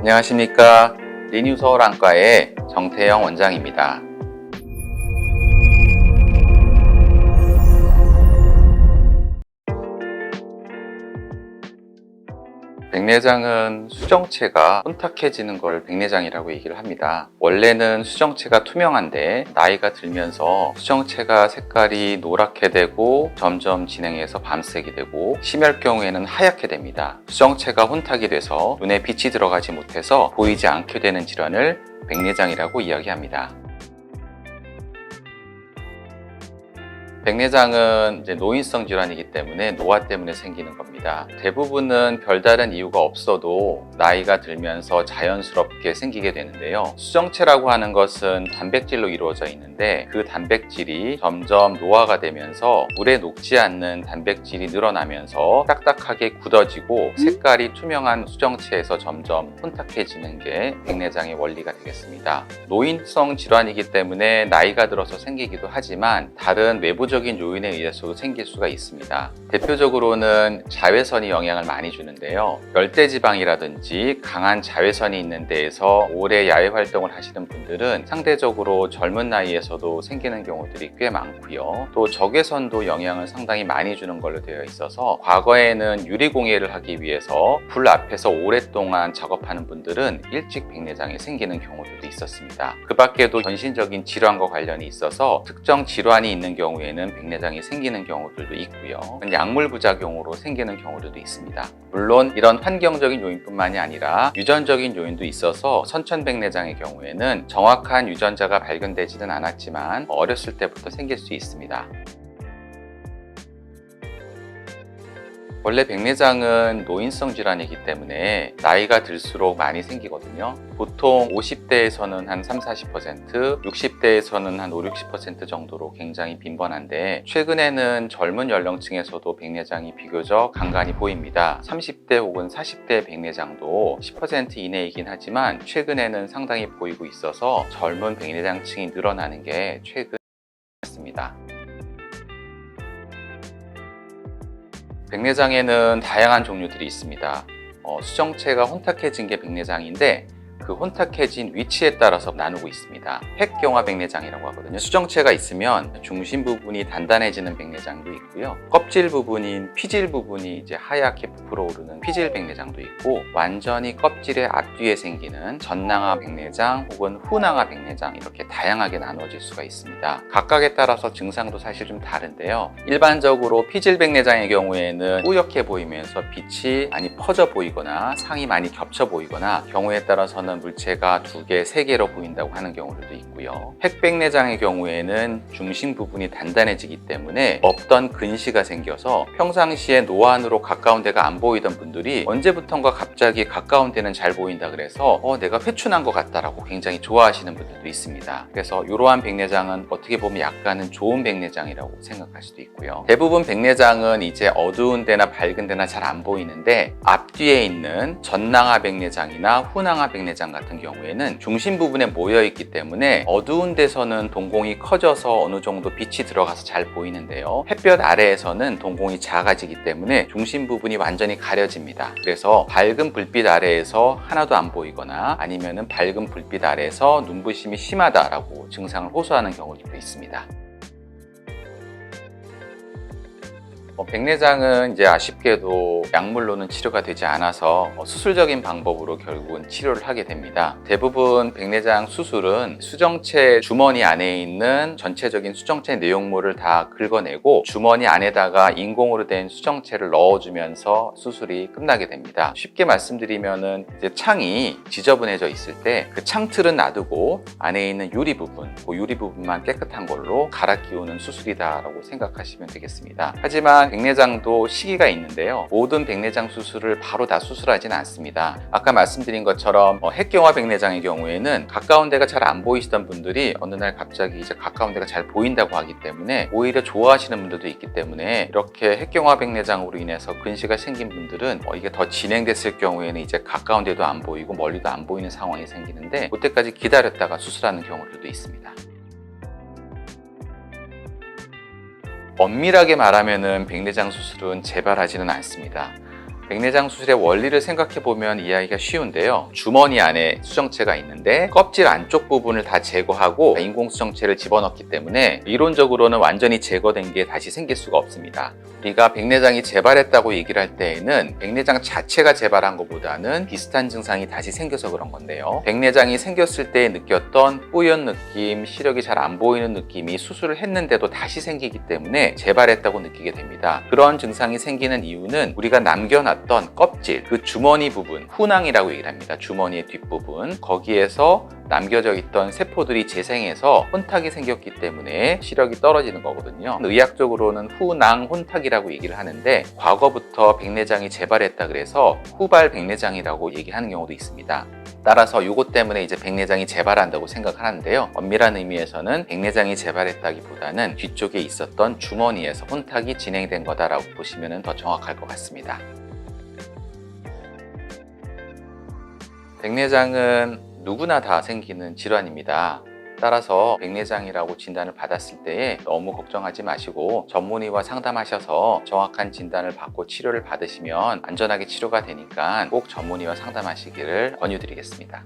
안녕하십니까. 리뉴 서울안과의 정태영 원장입니다. 백내장은 수정체가 혼탁해지는 걸 백내장이라고 얘기를 합니다. 원래는 수정체가 투명한데 나이가 들면서 수정체가 색깔이 노랗게 되고 점점 진행해서 밤색이 되고 심할 경우에는 하얗게 됩니다. 수정체가 혼탁이 돼서 눈에 빛이 들어가지 못해서 보이지 않게 되는 질환을 백내장이라고 이야기합니다. 백내장은 이제 노인성 질환이기 때문에 노화 때문에 생기는 겁니다. 대부분은 별다른 이유가 없어도 나이가 들면서 자연스럽게 생기게 되는데요. 수정체라고 하는 것은 단백질로 이루어져 있는데 그 단백질이 점점 노화가 되면서 물에 녹지 않는 단백질이 늘어나면서 딱딱하게 굳어지고 색깔이 투명한 수정체에서 점점 혼탁해지는 게 백내장의 원리가 되겠습니다. 노인성 질환이기 때문에 나이가 들어서 생기기도 하지만 다른 외부 적인 요인에 의해서도 생길 수가 있습니다. 대표적으로는 자외선이 영향을 많이 주는데요. 열대지방이라든지 강한 자외선이 있는 데에서 오래 야외 활동을 하시는 분들은 상대적으로 젊은 나이에서도 생기는 경우들이 꽤 많고요. 또 적외선도 영향을 상당히 많이 주는 걸로 되어 있어서 과거에는 유리공예를 하기 위해서 불 앞에서 오랫동안 작업하는 분들은 일찍 백내장이 생기는 경우들도 있었습니다. 그 밖에도 전신적인 질환과 관련이 있어서 특정 질환이 있는 경우에는 백내장이 생기는 경우들도 있고요. 약물 부작용으로 생기는 경우들도 있습니다. 물론 이런 환경적인 요인뿐만이 아니라 유전적인 요인도 있어서 선천백내장의 경우에는 정확한 유전자가 발견되지는 않았지만 어렸을 때부터 생길 수 있습니다. 원래 백내장은 노인성 질환이기 때문에 나이가 들수록 많이 생기거든요. 보통 50대에서는 한 3, 40%, 60대에서는 한 5, 60% 정도로 굉장히 빈번한데 최근에는 젊은 연령층에서도 백내장이 비교적 간간히 보입니다. 30대 혹은 40대 백내장도 10% 이내이긴 하지만 최근에는 상당히 보이고 있어서 젊은 백내장층이 늘어나는 게 최근입니다. 백내장에는 다양한 종류들이 있습니다. 어, 수정체가 혼탁해진 게 백내장인데 그 혼탁해진 위치에 따라서 나누고 있습니다. 핵경화 백내장이라고 하거든요. 수정체가 있으면 중심 부분이 단단해지는 백내장도 있고요. 껍질 부분인 피질 부분이 이제 하얗게 부풀어 오르는 피질 백내장도 있고 완전히 껍질의 앞뒤에 생기는 전낭화 백내장 혹은 후낭화 백내장 이렇게 다양하게 나누어질 수가 있습니다. 각각에 따라서 증상도 사실 좀 다른데요. 일반적으로 피질 백내장의 경우에는 뿌옇게 보이면서 빛이 많이 퍼져 보이거나 상이 많이 겹쳐 보이거나 경우에 따라서는 물체가 두 개, 세 개로 보인다고 하는 경우들도 있고요. 핵백내장의 경우에는 중심 부분이 단단해지기 때문에 없던 근시가 생겨서 평상시에 노안으로 가까운 데가 안 보이던 분들이 언제부턴가 갑자기 가까운 데는 잘 보인다 그래서 어, 내가 회춘한 것 같다라고 굉장히 좋아하시는 분들도 있습니다. 그래서 이러한 백내장은 어떻게 보면 약간은 좋은 백내장이라고 생각할 수도 있고요. 대부분 백내장은 이제 어두운 데나 밝은 데나 잘 안 보이는데 앞뒤에 있는 전낭하 백내장이나 후낭하 백내장 같은 경우에는 중심 부분에 모여 있기 때문에 어두운 데서는 동공이 커져서 어느 정도 빛이 들어가서 잘 보이는데요. 햇볕 아래에서는 동공이 작아지기 때문에 중심 부분이 완전히 가려집니다. 그래서 밝은 불빛 아래에서 하나도 안 보이거나 아니면은 밝은 불빛 아래에서 눈부심이 심하다라고 증상을 호소하는 경우도 있습니다. 백내장은 이제 아쉽게도 약물로는 치료가 되지 않아서 어, 수술적인 방법으로 결국은 치료를 하게 됩니다. 대부분 백내장 수술은 수정체 주머니 안에 있는 전체적인 수정체 내용물을 다 긁어내고 주머니 안에다가 인공으로 된 수정체를 넣어주면서 수술이 끝나게 됩니다. 쉽게 말씀드리면은 이제 창이 지저분해져 있을 때 그 창틀은 놔두고 안에 있는 유리 부분, 그 유리 부분만 깨끗한 걸로 갈아 끼우는 수술이다라고 생각하시면 되겠습니다. 하지만 백내장도 시기가 있는데요. 모든 백내장 수술을 바로 다 수술하지는 않습니다. 아까 말씀드린 것처럼 어, 핵경화 백내장의 경우에는 가까운 데가 잘 안 보이시던 분들이 어느 날 갑자기 이제 가까운 데가 잘 보인다고 하기 때문에 오히려 좋아하시는 분들도 있기 때문에 이렇게 핵경화 백내장으로 인해서 근시가 생긴 분들은 어, 이게 더 진행됐을 경우에는 이제 가까운 데도 안 보이고 멀리도 안 보이는 상황이 생기는데 그때까지 기다렸다가 수술하는 경우들도 있습니다. 엄밀하게 말하면은 백내장 수술은 재발하지는 않습니다. 백내장 수술의 원리를 생각해 보면 이해하기가 쉬운데요. 주머니 안에 수정체가 있는데 껍질 안쪽 부분을 다 제거하고 인공 수정체를 집어넣기 때문에 이론적으로는 완전히 제거된 게 다시 생길 수가 없습니다. 우리가 백내장이 재발했다고 얘기를 할 때에는 백내장 자체가 재발한 것보다는 비슷한 증상이 다시 생겨서 그런 건데요. 백내장이 생겼을 때 느꼈던 뿌연 느낌, 시력이 잘 안 보이는 느낌이 수술을 했는데도 다시 생기기 때문에 재발했다고 느끼게 됩니다. 그런 증상이 생기는 이유는 우리가 남겨놨 던 껍질, 그 주머니 부분, 훈항이라고 얘기를 합니다. 주머니의 뒷부분. 거기에서 남겨져 있던 세포들이 재생해서 혼탁이 생겼기 때문에 시력이 떨어지는 거거든요. 의학적으로는 후낭 혼탁이라고 얘기를 하는데 과거부터 백내장이 재발했다 그래서 후발 백내장이라고 얘기하는 경우도 있습니다. 따라서 이것 때문에 이제 백내장이 재발한다고 생각하는데요. 엄밀한 의미에서는 백내장이 재발했다기보다는 뒤쪽에 있었던 주머니에서 혼탁이 진행된 거다라고 보시면 더 정확할 것 같습니다. 백내장은 누구나 다 생기는 질환입니다. 따라서 백내장이라고 진단을 받았을 때에 너무 걱정하지 마시고 전문의와 상담하셔서 정확한 진단을 받고 치료를 받으시면 안전하게 치료가 되니까 꼭 전문의와 상담하시기를 권유드리겠습니다.